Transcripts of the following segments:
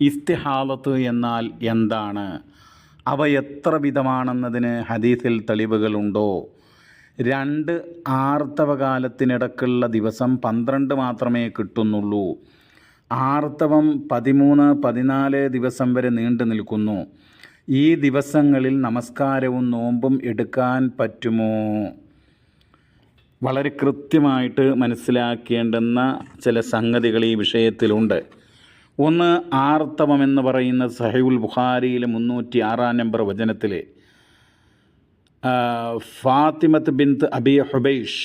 ഇസ്തിഹാലത്ത് എന്നാൽ എന്താണ്? അവ എത്ര വിധമാണെന്നതിന് ഹദീസിൽ തെളിവുകളുണ്ടോ? രണ്ട് ആർത്തവകാലത്തിനിടക്കുള്ള ദിവസം പന്ത്രണ്ട് മാത്രമേ കിട്ടുന്നുള്ളൂ. ആർത്തവം പതിമൂന്ന് പതിനാല് ദിവസം വരെ നീണ്ടു നിൽക്കുന്നു. ഈ ദിവസങ്ങളിൽ നമസ്കാരവും നോമ്പും എടുക്കാൻ പറ്റുമോ? വളരെ കൃത്യമായിട്ട് മനസ്സിലാക്കേണ്ടുന്ന ചില സംഗതികൾ ഈ വിഷയത്തിലുണ്ട്. ഒന്ന് ആർത്തവം എന്ന് പറയുന്ന സഹൈബുൽ ബുഖാരിയിലെ മുന്നൂറ്റി ആറാം നമ്പർ വചനത്തിൽ ഫാത്തിമത്ത് ബിന്ത് അബി ഹുബൈഷ്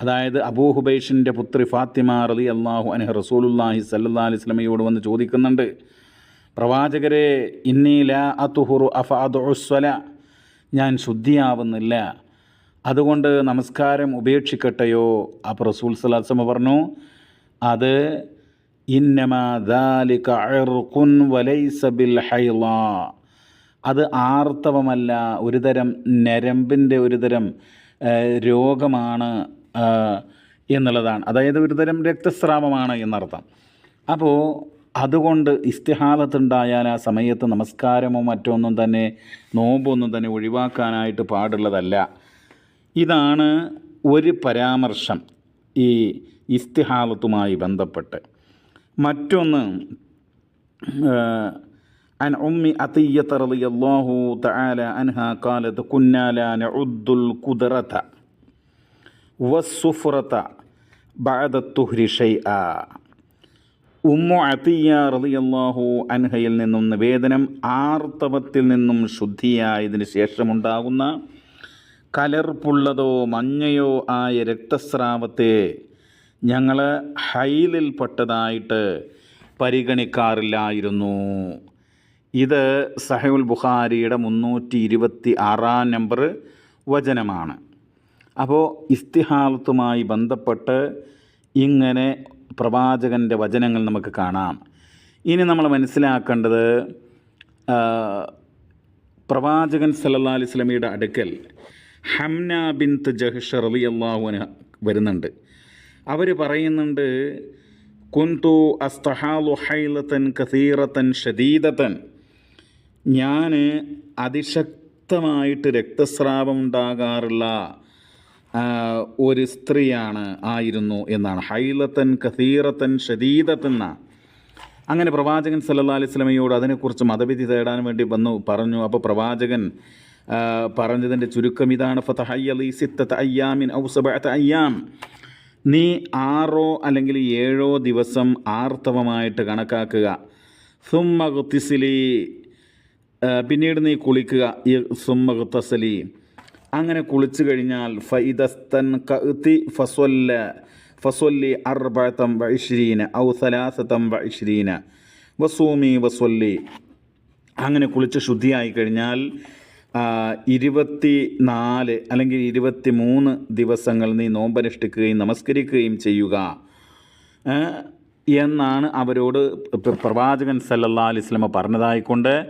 അതായത് അബൂ ഹുബൈഷിന്റെ പുത്രി ഫാത്തിമ റലി അള്ളാഹു അനഹ് റസൂലുല്ലാഹി സല്ലാ അലി സ്വലമയോട് വന്ന് ചോദിക്കുന്നുണ്ട് പ്രവാചകരെ ഇന്നീല അതുഹുറു അഫ അദുസ്വല ഞാൻ ശുദ്ധിയാവുന്നില്ല അതുകൊണ്ട് നമസ്കാരം ഉപേക്ഷിക്കട്ടെയോ? അപ്പോൾ റസൂൽ സലാസമ പറഞ്ഞു അത് അത് ആർത്തവമല്ല ഒരുതരം നരമ്പിന്റെ ഒരുതരം രോഗമാണ് എന്നുള്ളതാണ്. അതായത് ഒരുതരം രക്തസ്രാവമാണ് എന്നർത്ഥം. അപ്പോൾ അതുകൊണ്ട് ഇസ്തിഹാലത്തുണ്ടായാൽ ആ സമയത്ത് നമസ്കാരമോ മറ്റൊന്നും തന്നെ നോമ്പൊന്നും തന്നെ ഒഴിവാക്കാനായിട്ട് പാടുള്ളതല്ല. ഇതാണ് ഒരു പരാമർശം ഈ ഇസ്തിഹാലത്തുമായി ബന്ധപ്പെട്ട്. മറ്റൊന്ന് عن أم عطية رضي الله تعالى عنها قالت كنا لا نعد القدرة والسفرة بعد الطهر شيئا ഉമ്മു അത്തിയ റളിയല്ലാഹു അൻഹയിൽ നിന്നും നിവേദനം ആർത്തവത്തിൽ നിന്നും ശുദ്ധിയായതിനു ശേഷമുണ്ടാകുന്ന കലർപ്പുള്ളതോ മഞ്ഞയോ ആയ രക്തസ്രാവത്തെ ഞങ്ങൾ ഹൈലിൽപ്പെട്ടതായിട്ട് പരിഗണിക്കാറില്ലായിരുന്നു. ഇത് സഹയുൽ ബുഖാരിയുടെ മുന്നൂറ്റി ഇരുപത്തി ആറാം നമ്പർ വചനമാണ്. അപ്പോൾ ഇസ്തിഹാലത്തുമായി ബന്ധപ്പെട്ട് ഇങ്ങനെ പ്രവാചകന്റെ വചനങ്ങൾ നമുക്ക് കാണാം. ഇനി നമ്മൾ മനസ്സിലാക്കേണ്ടത് പ്രവാചകൻ സല്ലാ അലൈഹി സ്വലമിയുടെ അടുക്കൽ ഹംന ബിന്ത് ജഹ്ഷർ അലി അള്ളാഹുവിന് വരുന്നുണ്ട്. അവർ പറയുന്നുണ്ട് കുന്തു അസ്തഹാലു ഹൈലത്തൻ കസീറത്തൻ ഷദീദത്തൻ ഞാൻ അതിശക്തമായിട്ട് രക്തസ്രാവം ഉണ്ടാകാറുള്ള ഒരു സ്ത്രീയാണ് ആയിരുന്നു എന്നാണ്. ഹൈലത്തൻ കസീറത്തൻ ഷദീദത്തൻ എന്നാണ് അങ്ങനെ പ്രവാചകൻ സല്ലാ അലൈഹി സ്വലമയോട് അതിനെക്കുറിച്ച് മതവിധി തേടാൻ വേണ്ടി വന്നു പറഞ്ഞു അപ്പോൾ പ്രവാചകൻ പറഞ്ഞതിന്റെ ചുരുക്കം ഇതാണ്. ഫതഹയ്യലി സിത്തത്ത് അയ്യാമിൻ ഔസബഅത്ത് അയ്യാം. നീ ആറോ അല്ലെങ്കിൽ ഏഴോ ദിവസം ആർത്തവമായിട്ട് കണക്കാക്കുക. സുമ്മകുത്തിസിലി പിന്നീട് നീ കുളിക്കുക. ഈ സുമ്മകുത്തസലി അങ്ങനെ കുളിച്ചു കഴിഞ്ഞാൽ ഫൈദസ്തൻ കത്തി ഫസ്വല്ല ഫസ്വല്ലി അർബത്തം വൈശ്രീന ഔ സലാസത്തം വൈശ്രീന വസൂമി വസ്വല്ലി. അങ്ങനെ കുളിച്ച് ശുദ്ധിയായി കഴിഞ്ഞാൽ ഇരുപത്തി നാല് അല്ലെങ്കിൽ ഇരുപത്തി മൂന്ന് ദിവസങ്ങൾ നീ നോമ്പനുഷ്ഠിക്കുകയും നമസ്കരിക്കുകയും ചെയ്യുക. എന്നാണ് അവരോട് പ്രവാചകൻ സല്ലല്ലാ അലിസ്ലമ പറഞ്ഞതായിക്കൊണ്ട്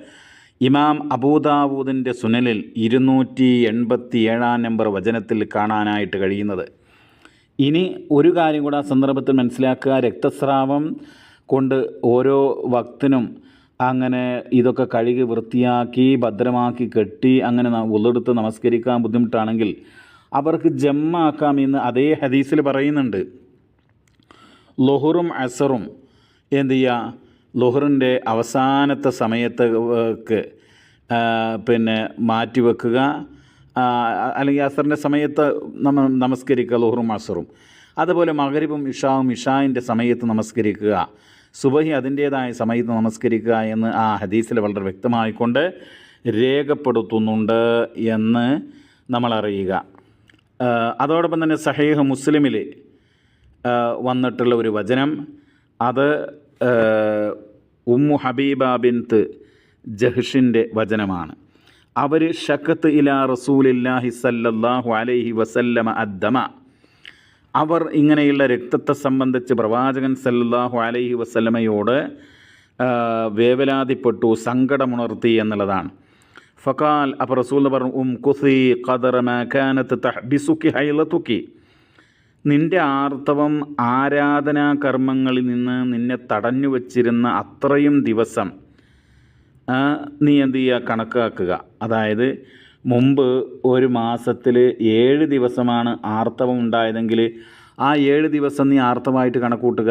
ഇമാം അബൂദാവൂദിന്റെ സുനലിൽ ഇരുന്നൂറ്റി എൺപത്തി ഏഴാം നമ്പർ വചനത്തിൽ കാണാനായിട്ട് കഴിയുന്നത്. ഇനി ഒരു കാര്യം കൂടെ ആ സന്ദർഭത്തിൽ മനസ്സിലാക്കുക. രക്തസ്രാവം കൊണ്ട് ഓരോ ഭക്തനും അങ്ങനെ ഇതൊക്കെ കഴുകി വൃത്തിയാക്കി ഭദ്രമാക്കി കെട്ടി അങ്ങനെ ഉള്ളെടുത്ത് നമസ്കരിക്കാൻ ബുദ്ധിമുട്ടാണെങ്കിൽ അവർക്ക് ജമ്മാക്കാമെന്ന് അതേ ഹദീസിൽ പറയുന്നുണ്ട്. ലൊഹറും അസറും എന്ത് ചെയ്യുക ലൊഹറിന്റെ അവസാനത്തെ സമയത്തേക്ക് പിന്നെ മാറ്റി വെക്കുക അല്ലെങ്കിൽ അസറിന്റെ സമയത്ത് നമ്മ നമസ്കരിക്കുക ലൊഹറും അസറും. അതുപോലെ മകരിബും ഇഷാവും ഇഷാവിന്റെ സമയത്ത് നമസ്കരിക്കുക. സുബഹി അതിന്റേതായ സമയത്ത് നമസ്കരിക്കുക എന്ന് ആ ഹദീസിൽ വളരെ വ്യക്തമായിക്കൊണ്ട് രേഖപ്പെടുത്തുന്നുണ്ട് എന്ന് നമ്മളറിയുക. അതോടൊപ്പം തന്നെ സഹേഹ് മുസ്ലിമിൽ വന്നിട്ടുള്ള ഒരു വചനം. അത് ഉമ്മു ഹബീബ ബിൻത്ത് ജഹ്ഷിന്റെ വചനമാണ്. അവർ ഷക്കത്ത് ഇലാ റസൂലില്ലാഹി സല്ലല്ലാഹു അലൈഹി വസല്ലമ അദ്ദമ അവർ ഇങ്ങനെയുള്ള രക്തത്തെ സംബന്ധിച്ച് പ്രവാചകൻ സല്ലാഹു അലൈഹി വസ്ലമയോട് വേവലാതിപ്പെട്ടു സങ്കടമുണർത്തി എന്നുള്ളതാണ്. ഫക്കാൽ അപ്പോൾ റസൂൽ പറഞ്ഞു ഉം കുസി ഖദർ മാനത്ത് തഹ്ബിസുക്കി ഹൈലത്തുക്കി. നിന്റെ ആർത്തവം ആരാധനാ കർമ്മങ്ങളിൽ നിന്ന് നിന്നെ തടഞ്ഞു വച്ചിരുന്ന അത്രയും ദിവസം നീ എന്ത് ചെയ്യുക? കണക്കാക്കുക. അതായത് മുമ്പ് ഒരു മാസത്തിൽ ഏഴ് ദിവസമാണ് ആർത്തവം ഉണ്ടായതെങ്കിൽ ആ ഏഴ് ദിവസം നീ ആർത്തവമായിട്ട് കണക്കൂട്ടുക.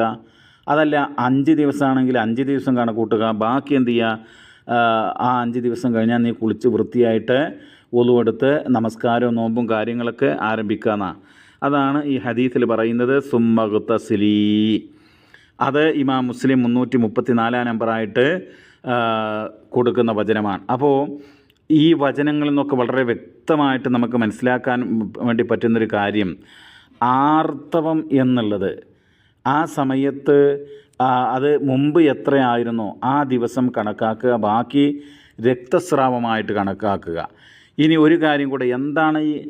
അതല്ല അഞ്ച് ദിവസമാണെങ്കിൽ അഞ്ച് ദിവസം കണക്കൂട്ടുക. ബാക്കി എന്ത് ചെയ്യുക ആ, അഞ്ച് ദിവസം കഴിഞ്ഞാൽ നീ കുളിച്ച് വൃത്തിയായിട്ട് ഒലുവെടുത്ത് നമസ്കാരവും നോമ്പും കാര്യങ്ങളൊക്കെ ആരംഭിക്കുക എന്നാണ് അതാണ് ഈ ഹദീസിൽ പറയുന്നത് സുമ്മകുത്തസിലീ അത് ഇമാം മുസ്ലിം മുന്നൂറ്റി മുപ്പത്തി നാലാം നമ്പറായിട്ട് കൊടുക്കുന്ന വചനമാണ്. അപ്പോൾ ഈ വചനങ്ങളിൽ നിന്നൊക്കെ വളരെ വ്യക്തമായിട്ട് നമുക്ക് മനസ്സിലാക്കാൻ വേണ്ടി പറ്റുന്നൊരു കാര്യം. ആർത്തവം എന്നുള്ളത് ആ സമയത്ത് അത് മുമ്പ് എത്രയായിരുന്നോ? ആ ദിവസം കണക്കാക്കുക ബാക്കി രക്തസ്രാവമായിട്ട് കണക്കാക്കുക. ഇനി ഒരു കാര്യം കൂടെ എന്താണ് ഈ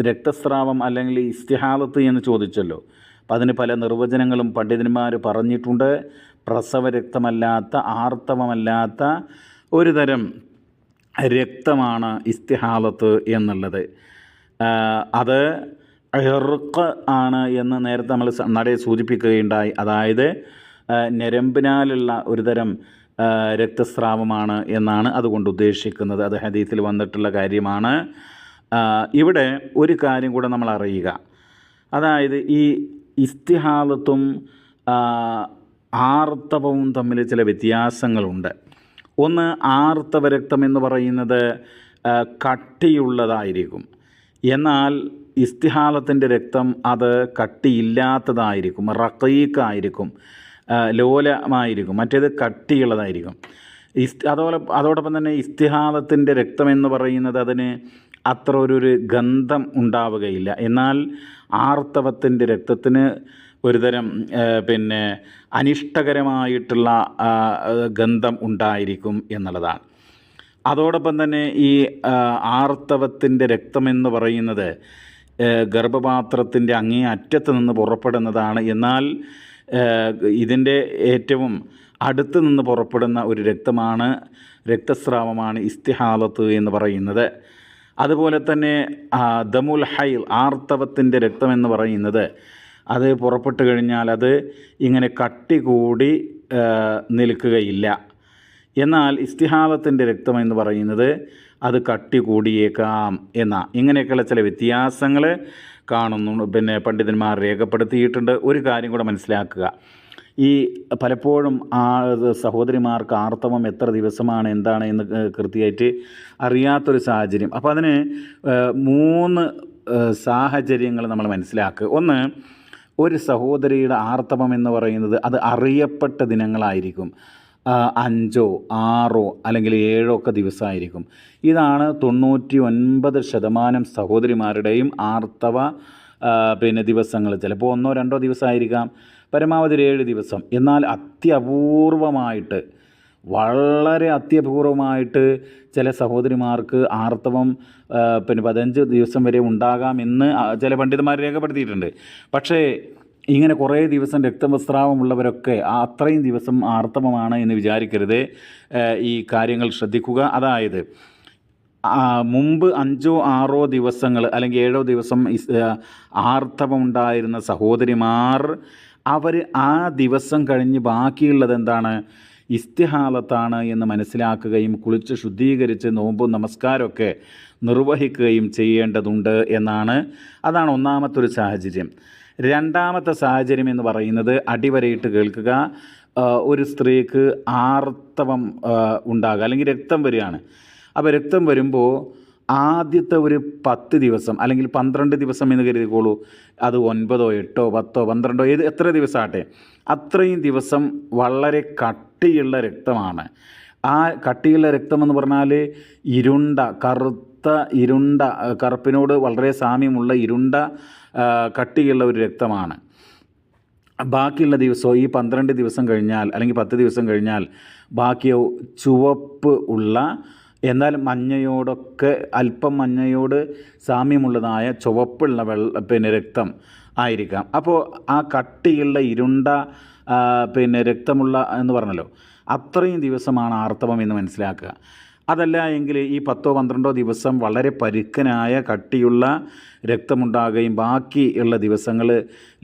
രക്തസ്രാവം അല്ലെങ്കിൽ ഇസ്തിഹാലത്ത് എന്ന് ചോദിച്ചല്ലോ. അപ്പം അതിന് പല നിർവചനങ്ങളും പണ്ഡിതന്മാർ പറഞ്ഞിട്ടുണ്ട്. പ്രസവരക്തമല്ലാത്ത ആർത്തവമല്ലാത്ത ഒരു തരം രക്തമാണ് ഇസ്തിഹാലത്ത് എന്നുള്ളത്. അത് ഇറുക്ക് ആണ് എന്ന് നേരത്തെ നമ്മൾ നടയെ സൂചിപ്പിക്കുകയുണ്ടായി. അതായത് ഞരമ്പിനാലുള്ള ഒരുതരം രക്തസ്രാവമാണ് എന്നാണ് അതുകൊണ്ട് ഉദ്ദേശിക്കുന്നത്. അത് ഹദീസിൽ വന്നിട്ടുള്ള കാര്യമാണ്. ഇവിടെ ഒരു കാര്യം കൂടെ നമ്മൾ അറിയുക. അതായത് ഈ ഇസ്തിഹാലത്തും ആർത്തവവും തമ്മിൽ ചില വ്യത്യാസങ്ങളുണ്ട്. ഒന്ന് ആർത്തവ രക്തം എന്ന് പറയുന്നത് കട്ടിയുള്ളതായിരിക്കും. എന്നാൽ ഇസ്തിഹാലത്തിന്റെ രക്തം അത് കട്ടിയില്ലാത്തതായിരിക്കും റക്കീക്കായിരിക്കും ലോലമായിരിക്കും മറ്റേത് കട്ടിയുള്ളതായിരിക്കും. ഇസ് അതോടെ അതോടൊപ്പം തന്നെ ഇസ്തിഹാലത്തിന്റെ രക്തം എന്ന് പറയുന്നത് അതിന് അത്ര ഒരു ഗന്ധം ഉണ്ടാവുകയില്ല. എന്നാൽ ആർത്തവത്തിന്റെ രക്തത്തിന് ഒരുതരം പിന്നെ അനിഷ്ടകരമായിട്ടുള്ള ഗന്ധം ഉണ്ടായിരിക്കും എന്നുള്ളതാണ്. അതോടൊപ്പം തന്നെ ഈ ആർത്തവത്തിന്റെ രക്തമെന്ന് പറയുന്നത് ഗർഭപാത്രത്തിന്റെ അങ്ങേ അറ്റത്ത് നിന്ന് പുറപ്പെടുന്നതാണ്. എന്നാൽ ഇതിന്റെ ഏറ്റവും അടുത്ത് നിന്ന് പുറപ്പെടുന്ന ഒരു രക്തമാണ് രക്തസ്രാവമാണ് ഇസ്തിഹാലത്ത് എന്ന് പറയുന്നത്. അതുപോലെ തന്നെ ദമുൽ ഹൈൽ ആർത്തവത്തിന്റെ രക്തമെന്ന് പറയുന്നത് അത് പുറപ്പെട്ട് കഴിഞ്ഞാൽ അത് ഇങ്ങനെ കട്ടി കൂടി നിൽക്കുകയില്ല. എന്നാൽ ഇസ്തിഹാദത്തിന്റെ രക്തം എന്ന് പറയുന്നത് അത് കട്ടി കൂടിയേക്കാം എന്ന. ഇങ്ങനെയൊക്കെയുള്ള ചില വ്യത്യാസങ്ങൾ കാണുന്നു പിന്നെ പണ്ഡിതന്മാർ രേഖപ്പെടുത്തിയിട്ടുണ്ട്. ഒരു കാര്യം കൂടെ മനസ്സിലാക്കുക. ഈ പലപ്പോഴും ആ സഹോദരിമാർക്ക് ആർത്തവം എത്ര ദിവസമാണ് എന്താണ് എന്ന് കൃത്യമായിട്ട് അറിയാത്തൊരു സാഹചര്യം. അപ്പോൾ അതിന് മൂന്ന് സാഹചര്യങ്ങൾ നമ്മൾ മനസ്സിലാക്കുക. ഒന്ന് ഒരു സഹോദരിയുടെ ആർത്തവം എന്ന് പറയുന്നത് അത് അറിയപ്പെട്ട ദിനങ്ങളായിരിക്കും. അഞ്ചോ ആറോ അല്ലെങ്കിൽ ഏഴോ ഒക്കെ ദിവസമായിരിക്കും. ഇതാണ് തൊണ്ണൂറ്റി ഒൻപത് ശതമാനം സഹോദരിമാരുടെയും ആർത്തവ പിന്നെ ദിവസങ്ങൾ. ചിലപ്പോൾ ഒന്നോ രണ്ടോ ദിവസമായിരിക്കാം. പരമാവധി ഒരു ഏഴ് ദിവസം. എന്നാൽ അത്യപൂർവമായിട്ട് വളരെ അത്യപൂർവമായിട്ട് ചില സഹോദരിമാർക്ക് ആർത്തവം പിന്നെ പതിനഞ്ച് ദിവസം വരെ ഉണ്ടാകാമെന്ന് ചില പണ്ഡിതന്മാർ രേഖപ്പെടുത്തിയിട്ടുണ്ട്. പക്ഷേ ഇങ്ങനെ കുറേ ദിവസം രക്തവസ്രാവമുള്ളവരൊക്കെ ആ അത്രയും ദിവസം ആർത്തവമാണ് എന്ന് വിചാരിക്കരുത്. ഈ കാര്യങ്ങൾ ശ്രദ്ധിക്കുക. അതായത് മുമ്പ് അഞ്ചോ ആറോ ദിവസങ്ങൾ അല്ലെങ്കിൽ ഏഴോ ദിവസം ആർത്തവമുണ്ടായിരുന്ന സഹോദരിമാർ അവർ ആ ദിവസം കഴിഞ്ഞ് ബാക്കിയുള്ളത് എന്താണ്? ഇസ്തിഹാലത്താണ് എന്ന് മനസ്സിലാക്കുകയും കുളിച്ച് ശുദ്ധീകരിച്ച് നോമ്പും നമസ്കാരമൊക്കെ നിർവഹിക്കുകയും ചെയ്യേണ്ടതുണ്ട് എന്നാണ്. അതാണ് ഒന്നാമത്തെ ഒരു സാഹചര്യം. രണ്ടാമത്തെ സാഹചര്യം എന്ന് പറയുന്നത് അടിവരയിട്ട് കേൾക്കുക. ഒരു സ്ത്രീക്ക് ആർത്തവം ഉണ്ടാകുക അല്ലെങ്കിൽ രക്തം വരികയാണ്. അപ്പോൾ രക്തം വരുമ്പോൾ ആദ്യത്തെ ഒരു പത്ത് ദിവസം അല്ലെങ്കിൽ പന്ത്രണ്ട് ദിവസം എന്ന് കരുതിക്കോളൂ. അത് ഒൻപതോ എട്ടോ പത്തോ പന്ത്രണ്ടോ ഏത് എത്ര ദിവസമാകട്ടെ. അത്രയും ദിവസം വളരെ കട്ടിയുള്ള രക്തമാണ്. ആ കട്ടിയുള്ള രക്തം എന്ന് പറഞ്ഞാൽ ഇരുണ്ട കറുത്ത ഇരുണ്ട കറുപ്പിനോട് വളരെ സാമ്യമുള്ള ഇരുണ്ട കട്ടിയുള്ള ഒരു രക്തമാണ്. ബാക്കിയുള്ള ദിവസവും ഈ പന്ത്രണ്ട് ദിവസം കഴിഞ്ഞാൽ അല്ലെങ്കിൽ പത്ത് ദിവസം കഴിഞ്ഞാൽ ബാക്കിയോ ചുവപ്പ് ഉള്ള എന്നാൽ മഞ്ഞയോടൊക്കെ അല്പം മഞ്ഞയോട് സാമ്യമുള്ളതായ ചുവപ്പുള്ള വെള്ള പിന്നെ രക്തം ആയിരിക്കാം. അപ്പോൾ ആ കട്ടിയുള്ള ഇരുണ്ട പിന്നെ രക്തമുള്ള എന്ന് പറഞ്ഞല്ലോ അത്രയും ദിവസമാണ് ആർത്തവം എന്ന് മനസ്സിലാക്കുക. അതല്ല എങ്കിൽ ഈ പത്തോ പന്ത്രണ്ടോ ദിവസം വളരെ പരുക്കനായ കട്ടിയുള്ള രക്തമുണ്ടാകുകയും ബാക്കിയുള്ള ദിവസങ്ങൾ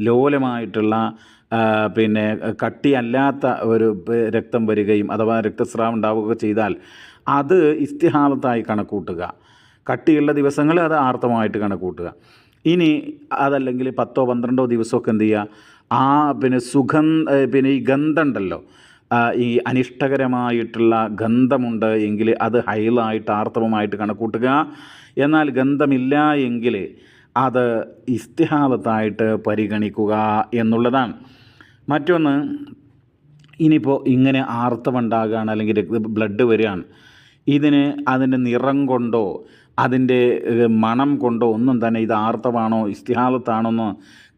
ലോലമായിട്ടുള്ള പിന്നെ കട്ടിയല്ലാത്ത ഒരു രക്തം വരികയും അഥവാ രക്തസ്രാവം ഉണ്ടാവുകയൊക്കെ ചെയ്താൽ അത് ഇസ്തിഹാലത്തായി കണക്കൂട്ടുക. കട്ടിയുള്ള ദിവസങ്ങൾ അത് ആർത്തമായിട്ട് കണക്കൂട്ടുക. ഇനി അതല്ലെങ്കിൽ പത്തോ പന്ത്രണ്ടോ ദിവസമൊക്കെ എന്ത് ചെയ്യുക? ആ പിന്നെ സുഗന്ധ പിന്നെ ഈ ഗന്ധമുണ്ടല്ലോ. ഈ അനിഷ്ടകരമായിട്ടുള്ള ഗന്ധമുണ്ട് എങ്കിൽ അത് ഹൈലായിട്ട് ആർത്തവമായിട്ട് കണക്കൂട്ടുക. എന്നാൽ ഗന്ധമില്ല എങ്കിൽ അത് ഇസ്തിഹാലത്തായിട്ട് പരിഗണിക്കുക എന്നുള്ളതാണ്. മറ്റൊന്ന് ഇനിയിപ്പോൾ ഇങ്ങനെ ആർത്തവമുണ്ടാകുകയാണ് അല്ലെങ്കിൽ രക്ത ബ്ലഡ് വരികയാണ്. ഇതിന് അതിന്റെ നിറം കൊണ്ടോ അതിന്റെ മണം കൊണ്ടോ ഒന്നും തന്നെ ഇത് ആർത്തവാണോ ഇസ്തിഹാലത്താണോന്നോ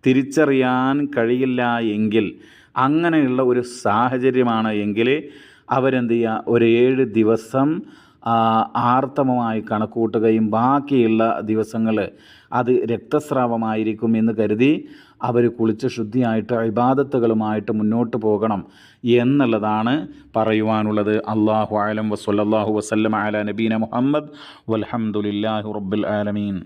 തിരിച്ചറിയാൻ കഴിയില്ല എങ്കിൽ അങ്ങനെയുള്ള ഒരു സാഹചര്യമാണ് എങ്കിൽ അവരെന്ത് ചെയ്യുക? ഒരു ഏഴ് ദിവസം ആർത്തവമായി കണക്കൂട്ടുകയും ബാക്കിയുള്ള ദിവസങ്ങൾ അത് രക്തസ്രാവമായിരിക്കും എന്ന് കരുതി അവർ കുളിച്ച് ശുദ്ധിയായിട്ട് ഇബാദത്തുകളുമായിട്ട് മുന്നോട്ട് പോകണം എന്നുള്ളതാണ് പറയുവാനുള്ളത്. അള്ളാഹു ആലം വസ്വല്ലാഹു വസ്ലം അല നബീന മുഹമ്മദ്. വൽഹമുല്ലാഹു റബ്ബുൽ ആലമീൻ.